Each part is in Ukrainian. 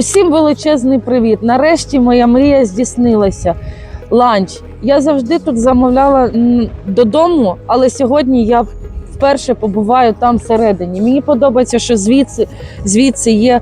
Усім величезний привіт. Нарешті моя мрія здійснилася. Ланч. Я завжди тут замовляла додому, але сьогодні я вперше побуваю там всередині. Мені подобається, що звідси, звідси є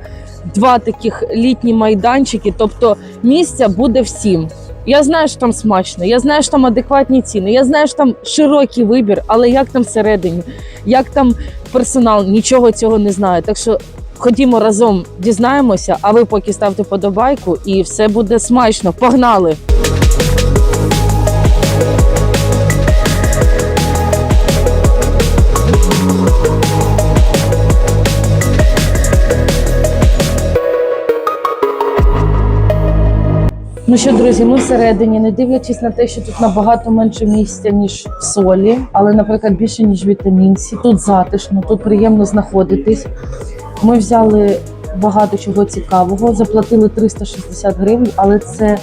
два таких літні майданчики, тобто місця буде всім. Я знаю, що там смачно, я знаю, що там адекватні ціни, я знаю, що там широкий вибір, але як там всередині, як там персонал, нічого цього не знаю. Так що ходімо разом дізнаємося, а ви поки ставте подобайку і все буде смачно. Погнали! Ну що, друзі, ми всередині, не дивлячись на те, що тут набагато менше місця, ніж в солі, але, наприклад, більше, ніж в вітамінці. Тут затишно, тут приємно знаходитись. Ми взяли багато чого цікавого, заплатили 360 гривень, але це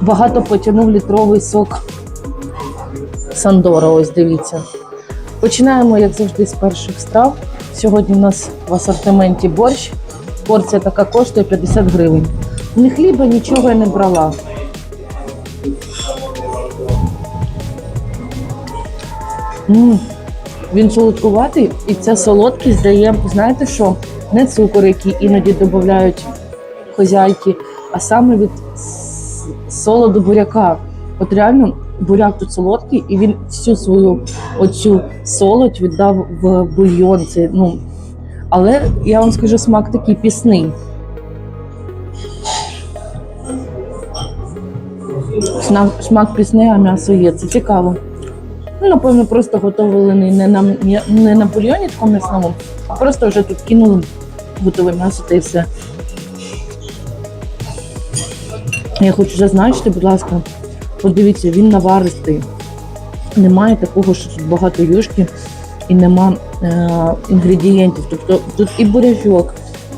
багато потягнув літровий сок Сандора. Ось дивіться. Починаємо, як завжди, з перших страв. Сьогодні в нас в асортименті борщ. Порція така коштує 50 гривень. Ні хліба, нічого я не брала. м Він солодкуватий, і ця солодкість дає, знаєте що, не цукор, який іноді додають хозяйки, а саме від солоду буряка. От реально буряк тут солодкий, і він всю свою оцю солодь віддав в бульйон. Це, ну, але я вам скажу, смак такий пісний. Смак пісний, а м'ясо є. Це цікаво. Ну, напевно, просто готовлений не на, не на бульйоні такому м'ясному, а просто вже тут кинули готове м'ясо та й все. Я хочу зазначити, будь ласка, подивіться, він наваристий. Немає такого, що тут багато юшки і нема е, інгредієнтів. Тобто тут і бурячок,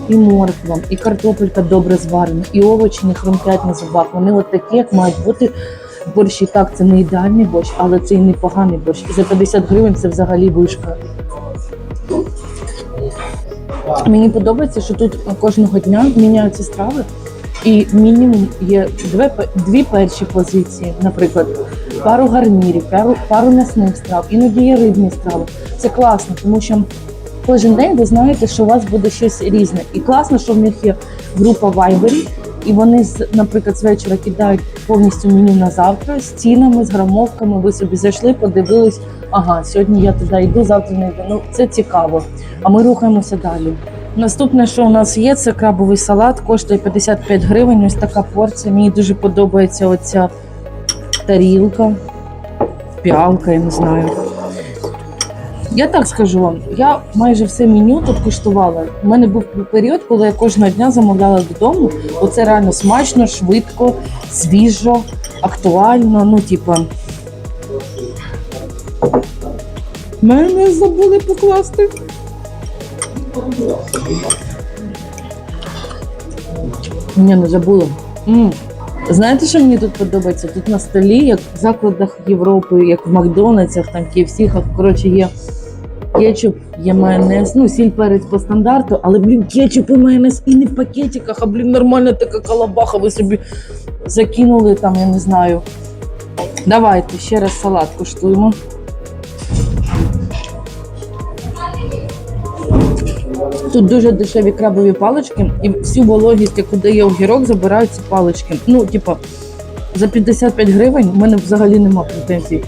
і морква, і картопелька добре зварена, і овочі не хрумтять на зубах. Вони от такі, як мають бути борщі. Так, це не ідеальний борщ, але це і непоганий борщ. І за 50 гривень це взагалі вишка. Мені подобається, що тут кожного дня міняються страви, і мінімум є дві, дві перші позиції, наприклад, пару гарнірів, пару, пару м'ясних страв, іноді є рибні страви. Це класно, тому що кожен день ви знаєте, що у вас буде щось різне. І класно, що в них є група Viber, і вони, наприклад, з вечора кидають повністю меню на завтра з цінами, з грамовками. Ви собі зайшли, подивились. Ага, сьогодні я туди йду, завтра не йду. Ну це цікаво. А ми рухаємося далі. Наступне, що у нас є, це крабовий салат, коштує 55 гривень. Ось така порція. Мені дуже подобається оця тарілка, піалка, я не знаю. Я так скажу вам, я майже все меню тут куштувала. У мене був період, коли я кожного дня замовляла додому. Оце реально смачно, швидко, свіжо, актуально. Ну, типа. Мене забули покласти. Ні, не забула. м Знаєте, що мені тут подобається? Тут на столі, як в закладах Європи, як в Макдональдсах, там KFC, коротше, є кетчуп, є майонез, ну, сіль перець по стандарту, але, блін, кетчуп і майонез і не в пакетиках, а, блін, нормальна така колобаха, ви собі закинули там, я не знаю. Давайте ще раз салат куштуємо. Тут дуже дешеві крабові палички, і всю вологість, яку дає огірок, забирають ці палички. Ну, типа, за 55 гривень в мене взагалі нема претензій.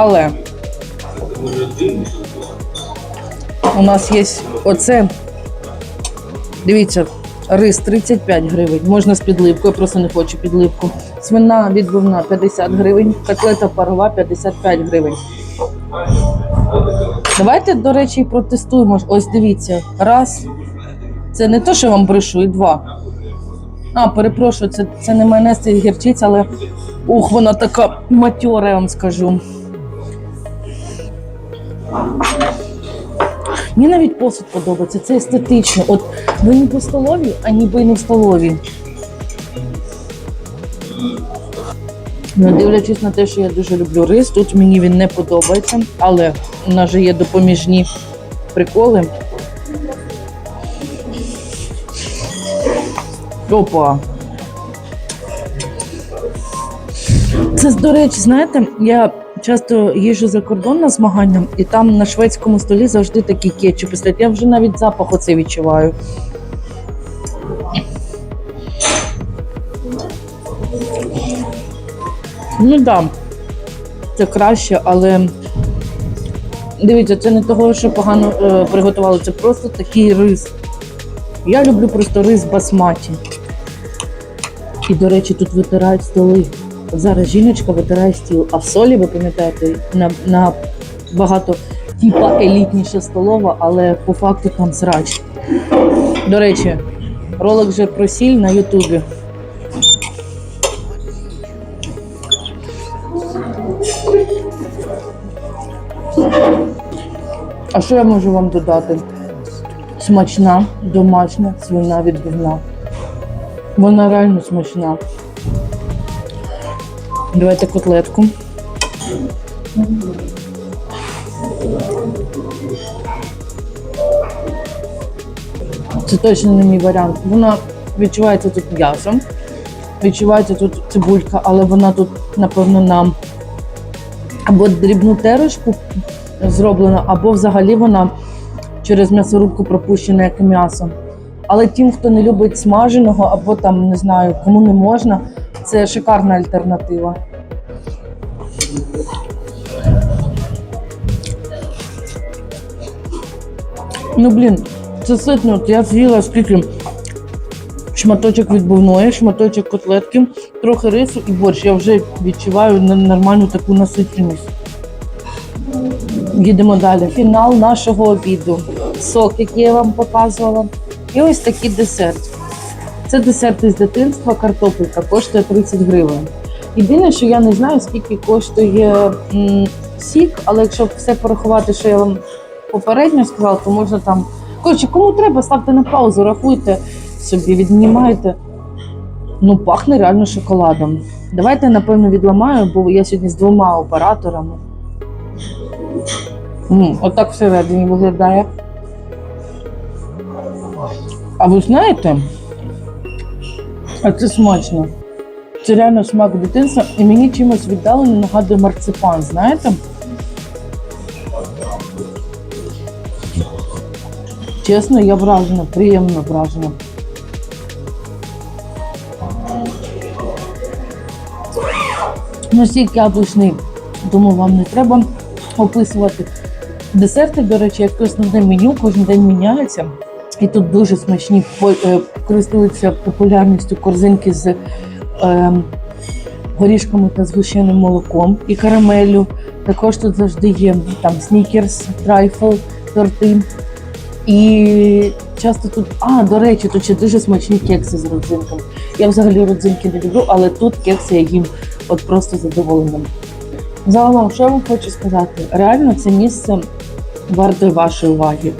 Але у нас є оце. Дивіться, рис 35 гривень. Можна з підливкою, я просто не хочу підливку. Свина відбивна 50 гривень, котлета парова 55 гривень. Давайте, до речі, протестуємо. Ось дивіться. Раз. Це не то, що вам брешу, і два. А, перепрошую, це, це не майонез, це гірчиця, але ух, вона така матьора, я вам скажу. Мені навіть посуд подобається, це естетично. От ви ніби столові, а ніби не в столові. Не дивлячись на те, що я дуже люблю рис, тут мені він не подобається, але у нас же є допоміжні приколи. Опа. Це, до речі, знаєте, я часто їжджу за кордон на змагання, і там на шведському столі завжди такі кетчупи стоять. Я вже навіть запах оцей відчуваю. Ну так, да, це краще, але дивіться, це не того, що погано е, приготували, це просто такий рис. Я люблю просто рис басматі. І, до речі, тут витирають столи. Зараз жіночка витирає стіл, а в солі, ви пам'ятаєте, на багато типа елітніша столова, але по факту там срач. До речі, ролик вже про сіль на Ютубі. А що я можу вам додати? Смачна, домашня свина відбивна. Вона реально смачна. Давайте котлетку. Це точно не мій варіант. Вона відчувається тут м'ясом, відчувається тут цибулька, але вона тут, напевно, на або дрібну терочку зроблена, або взагалі вона через м'ясорубку пропущена як м'ясо. Але тим, хто не любить смаженого, або там не знаю, кому не можна, це шикарна альтернатива. Ну блін, це ситно. Я з'їла скільки шматочок відбивної, шматочок котлетки, трохи рису і борщ. Я вже відчуваю нормальну таку насиченість. Їдемо далі. Фінал нашого обіду. Сок, який я вам показувала. І ось такий десерт. Це десерт із дитинства, картопелька, коштує 30 гривень. Єдине, що я не знаю, скільки коштує сік, але якщо все порахувати, що я вам попередньо сказала, то можна там. Коротше, кому треба, ставте на паузу, рахуйте собі, віднімайте. Ну, пахне реально шоколадом. Давайте, напевно, відламаю, бо я сьогодні з двома операторами. М, отак всередині виглядає. А ви знаєте? А це смачно. Це реально смак дитинства, і мені чимось віддалено нагадує марципан, знаєте? Чесно, я вражена, приємно вражена. Ну, сік яблучний, тому вам не треба описувати. Десерти, до речі, як основне меню, кожен день міняється. І тут дуже смачні е, користуються популярністю корзинки з е, горішками та згущеним молоком і карамеллю. Також тут завжди є там снікерс, трайфл, торти. І часто тут, а, до речі, тут ще дуже смачні кекси з родзинками. Я взагалі родзинки не люблю, але тут кекси я їм от просто з задоволенням. Загалом, що я вам хочу сказати? Реально це місце варте вашої уваги.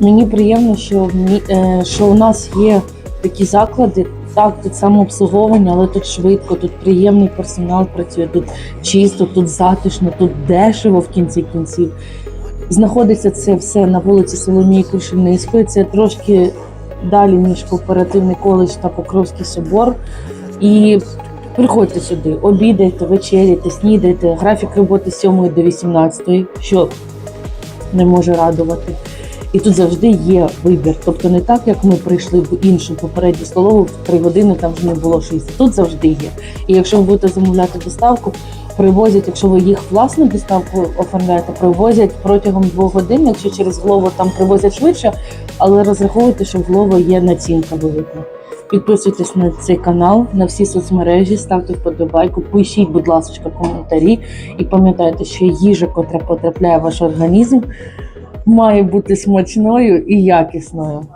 Мені приємно, що, е, що у нас є такі заклади. Так, тут самообслуговування, але тут швидко, тут приємний персонал працює, тут чисто, тут затишно, тут дешево в кінці кінців. Знаходиться це все на вулиці Соломії Крушельницької. Це трошки далі, ніж кооперативний коледж та Покровський собор. І приходьте сюди, обідайте, вечеряйте, снідайте. Графік роботи з 7 до 18, що не може радувати. І тут завжди є вибір. Тобто не так, як ми прийшли в іншу попередню столову, в 3 години там вже не було 6. Тут завжди є. І якщо ви будете замовляти доставку, привозять, якщо ви їх власну доставку оформляєте, привозять протягом двох годин, якщо через Глово там привозять швидше, але розраховуйте, що в Глово є націнка велика. Підписуйтесь на цей канал, на всі соцмережі, ставте вподобайку, пишіть, будь ласка, коментарі і пам'ятайте, що їжа, котра потрапляє в ваш організм, має бути смачною і якісною.